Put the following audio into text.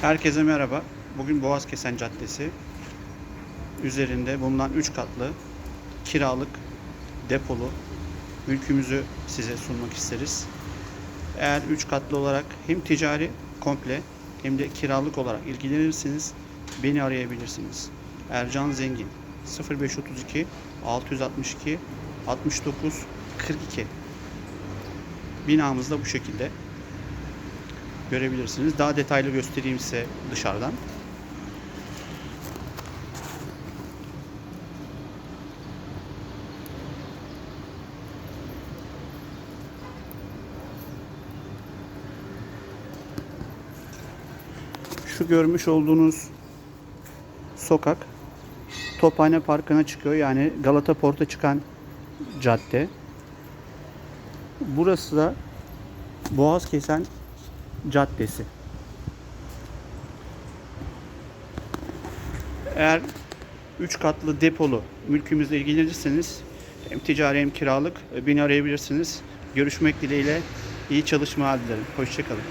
Herkese merhaba. Bugün Boğazkesen Caddesi üzerinde bulunan 3 katlı kiralık depolu mülkümüzü size sunmak isteriz. Eğer 3 katlı olarak hem ticari komple hem de kiralık olarak ilgilenirseniz beni arayabilirsiniz. Ercan Zengin 0532 662 69 42 Binamız da bu şekilde görebilirsiniz. Daha detaylı göstereyim size dışarıdan. Şu görmüş olduğunuz sokak Tophane Parkı'na çıkıyor. Yani Galata Port'a çıkan cadde. Burası da Boğazkesen Caddesi. Eğer 3 katlı depolu mülkümüzle ilgilenirseniz hem ticari hem kiralık beni arayabilirsiniz. Görüşmek dileğiyle iyi çalışmalar dilerim. Hoşçakalın.